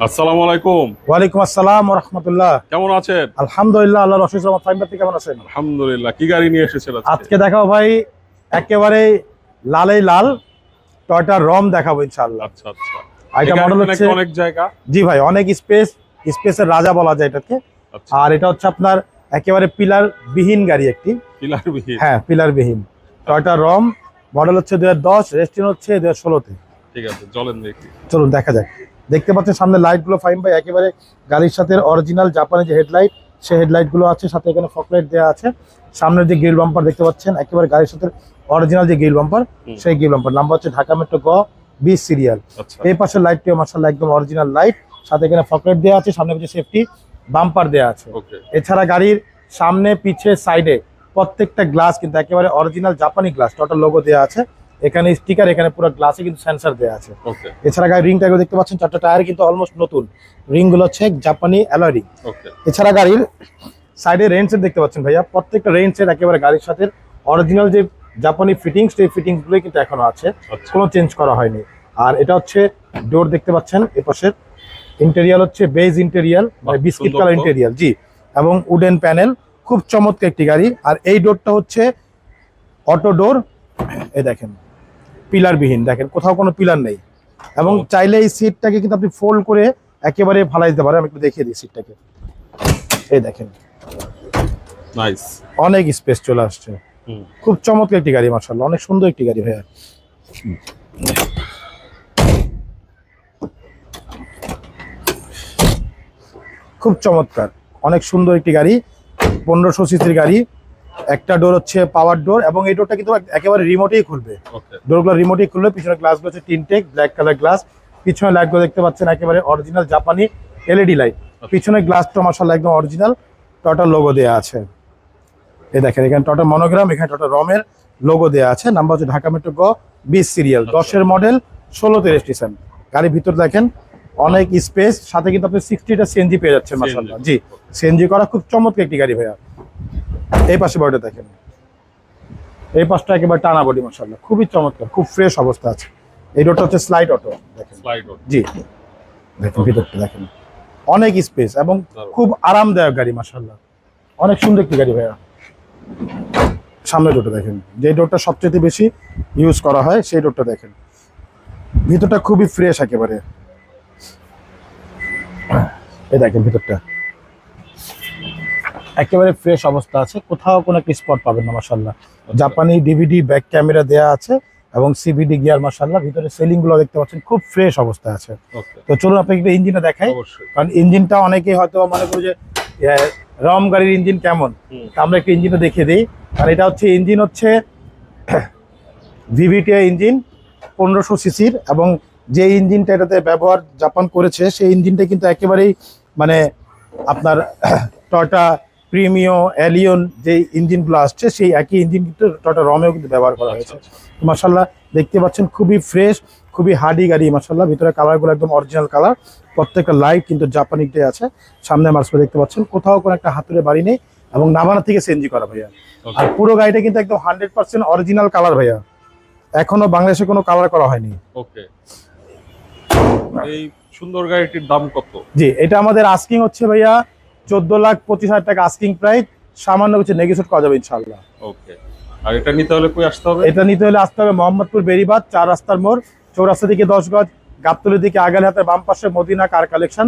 আসসালামু আলাইকুম। ওয়ালাইকুম আসসালাম রহমতুল্লাহ। কেমন আছেন? আলহামদুলিল্লাহ আল্লাহ রশিদ রহমান ফাইম ভাই কেমন আছেন? আলহামদুলিল্লাহ কি গাড়ি নিয়ে এসেছেন আজকে? আজকে দেখাও ভাই একেবারে লালেই লাল টয়টা রম দেখাবো ইনশাআল্লাহ। আচ্ছা আচ্ছা। আর মডেল হচ্ছে অনেক জায়গা। জি ভাই অনেক স্পেস স্পেসের রাজা বলা যায় এটাকে। আচ্ছা। আর এটা হচ্ছে আপনার একেবারে পিলার বিহীন গাড়ি একটি। পিলার বিহীন হ্যাঁ পিলার বিহীন টয়টা রম মডেল হচ্ছে দুই হাজার দশ রেস্টিন হচ্ছে দুই হাজার ষোলোতে। ঠিক আছে চলেন দেখি। চলুন দেখা যাক। দেখতে পাচ্ছেন সামনে লাইটগুলো ফাইন ভাই একেবারে গাড়ির সাথে অরিজিনাল জাপানের যে হেডলাইট সেই হেডলাইটগুলো আছে সাথে এখানে ফকলাইট দেওয়া আছে। সামনের যে গ্রিল বাম্পার দেখতে পাচ্ছেন একেবারে গাড়ির সাথে অরিজিনাল যে গ্রিল বাম্পার সেই গ্রিল বাম্পার নাম্বার হচ্ছে ঢাকা মেট্রো গ বিশ সিরিয়াল আচ্ছা। এই পাশের লাইটটিও মার্শাল্লাহ একদম অরিজিনাল লাইট সাথে এখানে ফকলাইট দেওয়া আছে সামনে পিছিয়ে সেফটি বাম্পার দেওয়া আছে। এছাড়া গাড়ির সামনে পিছে সাইডে প্রত্যেকটা গ্লাস কিন্তু একেবারে অরিজিনাল জাপানি গ্লাস টোটাল লোগো দেওয়া আছে। এখানে স্টিকার এখানে পুরো গ্লাসে কিন্তু সেন্সার দেওয়া আছে। এছাড়া গাড়ি রিং টায়ার দেখতে পাচ্ছেন চারটা টায়ার কিন্তু অলমোস্ট নতুন। রিংগুলো হচ্ছে জাপানি অ্যালয় রিং এছাড়া গাড়ির সাইডে রেঞ্জ সেট দেখতে পাচ্ছেন ভাইয়া প্রত্যেকটা রেঞ্জ সেট একেবারে গাড়ির সাথে অরিজিনাল যে জাপানি ফিটিংস সেই ফিটিংস গুলোই কিন্তু এখনও আছে। আচ্ছা। কোনো চেঞ্জ করা হয়নি। আর এটা হচ্ছে ডোর দেখতে পাচ্ছেন এপাশের ইন্টেরিয়াল হচ্ছে বেজ ইন্টেরিয়াল মানে বিস্কিট কালার ইন্টেরিয়াল জি। এবং উডেন প্যানেল খুব চমৎকার একটি গাড়ি। আর এই ডোরটা হচ্ছে অটো ডোর এই দেখেন। পিলার বিহীন দেখেন কোথাও কোনো পিলার নেই। এবং চাইলে এই সিটটাকে কিন্তু আপনি ফোল্ড করে একেবারে ফালাই দিতে পারেন। আমি একটু দেখিয়ে দিই সিটটাকে। এই দেখেন। নাইস অনেক স্পেস চলে আসছে। খুব চমৎকার একটি গাড়ি মার্শাল্লাহ অনেক সুন্দর একটি গাড়ি ভাইয়া। খুব চমৎকার। অনেক সুন্দর একটি গাড়ি। পনেরোশো সিসির গাড়ি। একটা ডোর হচ্ছে পাওয়ার ডোর এবং এই ডোরটা কিন্তু একেবারে রিমোটেই খুলবে। ডোরগুলো রিমোটেই খুলবে পিছনে গ্লাসগুলো হচ্ছে তিনটেক ব্ল্যাক কালার গ্লাস পিছনে লাইটগুলো দেখতে পাচ্ছেন একেবারে অরিজিনাল জাপানি এলইডি লাইট পিছনে গ্লাসটা মাসাল্লাহ একদম অরিজিনাল টটার লোগো দেওয়া আছে। এই দেখেন এখানে টটা মনোগ্রাম এখানে টটা রমের লোগো দেওয়া আছে। নাম্বার হচ্ছে ঢাকা মেট্রো গ বিশ সিরিয়াল দশের মডেল ষোলোতে রেজিস্ট্রেশন গাড়ির ভিতর দেখেন অনেক স্পেস সাথে কিন্তু আপনি সিক্সটিটা সিএনজি পেয়ে যাচ্ছেন মাসাল্লাহ জি সিএনজি করা খুব চমৎকার একটি গাড়ি ভাইয়া। এই পাশে বডিটা দেখেন। এই পাশটা একেবারে টানা বডি মাসাল্লাহ খুবই চমৎকার খুব ফ্রেশ অবস্থা আছে। এই রোডটা হচ্ছে স্লাইড অটো দেখেন। স্লাইড জি। দেখেন ভিতরটা দেখেন। অনেক স্পেস এবং খুব আরামদায়ক গাড়ি মাসাল্লাহ অনেক সুন্দর একটি গাড়ি ভাইয়া। সামনে ডোরটা দেখেন। যে ডোরটা সবচেয়ে বেশি ইউজ করা হয় সেই ডোরটা দেখেন। ভিতরটা খুবই ফ্রেশ একেবারে। এই দেখেন ভিতরটা। একেবারে ফ্রেশ অবস্থা আছে। কোথাও কোনো একটা স্পট পাবেন না মাসাল্লাহ জাপানি ডিভিডি ব্যাক ক্যামেরা দেয়া আছে এবং সিভিডি গিয়ার মাসাল্লাহ ভিতরে সেলিংগুলো দেখতে পাচ্ছেন খুব ফ্রেশ অবস্থা আছে। তো চলুন আপনাকে একটু ইঞ্জিনটা দেখাই। কারণ ইঞ্জিনটা অনেকেই হয়তো মনে করি যে রম গাড়ির ইঞ্জিন কেমন? আমরা একটু ইঞ্জিনটা দেখিয়ে দিই। আর এটা হচ্ছে ইঞ্জিন হচ্ছে ভিভিটিআই ইঞ্জিন পনেরোশো সিসির এবং যে ইঞ্জিনটা এটাতে ব্যবহার জাপান করেছে সেই ইঞ্জিনটা কিন্তু একেবারেই মানে আপনার টয়টা প্রিমিও অ্যালিয়ন যে ইঞ্জিনগুলো আসছে সেই একই ইঞ্জিন কিন্তু টয়টা রমেও কিন্তু ব্যবহার করা আচ্ছা হয়েছে আচ্ছা মাসাল্লাহ দেখতে পাচ্ছেন খুবই ফ্রেশ খুবই হার্ডি গাড়ি মাসাল্লাহ ভিতরে কালারগুলো একদম অরিজিনাল কালার প্রত্যেকটা লাইট কিন্তু জাপানিক ডে আছে। সামনে মার্সপে দেখতে পাচ্ছেন। কোথাও কোনো একটা হাতুড়ে বাড়ি নেই এবং নাভানা থেকে সেনজি করা ভাইয়া। আর পুরো গাড়িটা কিন্তু একদম হান্ড্রেড পার্সেন্ট অরিজিনাল কালার ভাইয়া। এখনও বাংলাদেশে কোনো কালার করা হয়নি। ওকে এই সুন্দর গাড়িটির দাম কত? জি এটা আমাদের আস্কিং হচ্ছে ভাইয়া চোদ্দ লাখ পঁচিশ হাজার টাকা আস্কিং প্রাইস সামান্য কিছু নেগেশন করা যাবে ইনশাল্লাহ ওকে আর এটা নিতে হলে কই আসতে হবে? এটা নিতে হলে আসতে হবে মোহাম্মদপুর বেরিবাদ চার রাস্তার মোড় চৌরাস্তা দিকে দশ গজ গাবতলি দিকে আগালে হাতে বাম পাশে মদিনা কার কালেকশন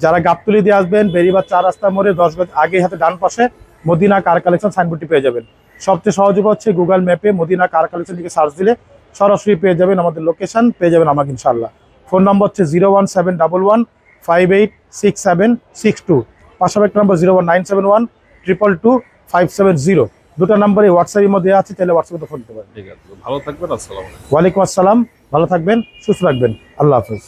যারা গাবতলি দিয়ে আসবেন বেরিবাদ চার রাস্তার মোড়ে দশ গজ আগে হাতে ডান পাশে মদিনা কার কালেকশন সাইনবোর্ডটি পেয়ে যাবেন। সবচেয়ে সহজ উপায় হচ্ছে গুগল ম্যাপে মদিনা কার কালেকশন দিকে সার্চ দিলে সরাসরি পেয়ে যাবেন আমাদের লোকেশন পেয়ে যাবেন আমাকে ইনশাল্লাহ ফোন নম্বর হচ্ছে zero one seven double one five eight six seven six two পাশাপাশি একটা number zero one nine seven one triple two five seven zero দুটো নম্বরে হোয়াটসঅ্যাপের মধ্যে আছে তাহলে হোয়াটসঅ্যাপে ফোন দিতে পারেন। ঠিক আছে ভালো থাকবেন আসসালামু আলাইকুম। ওয়ালাইকুম আসসালাম ভালো থাকবেন সুস্থ রাখবেন আল্লাহ হাফেজ।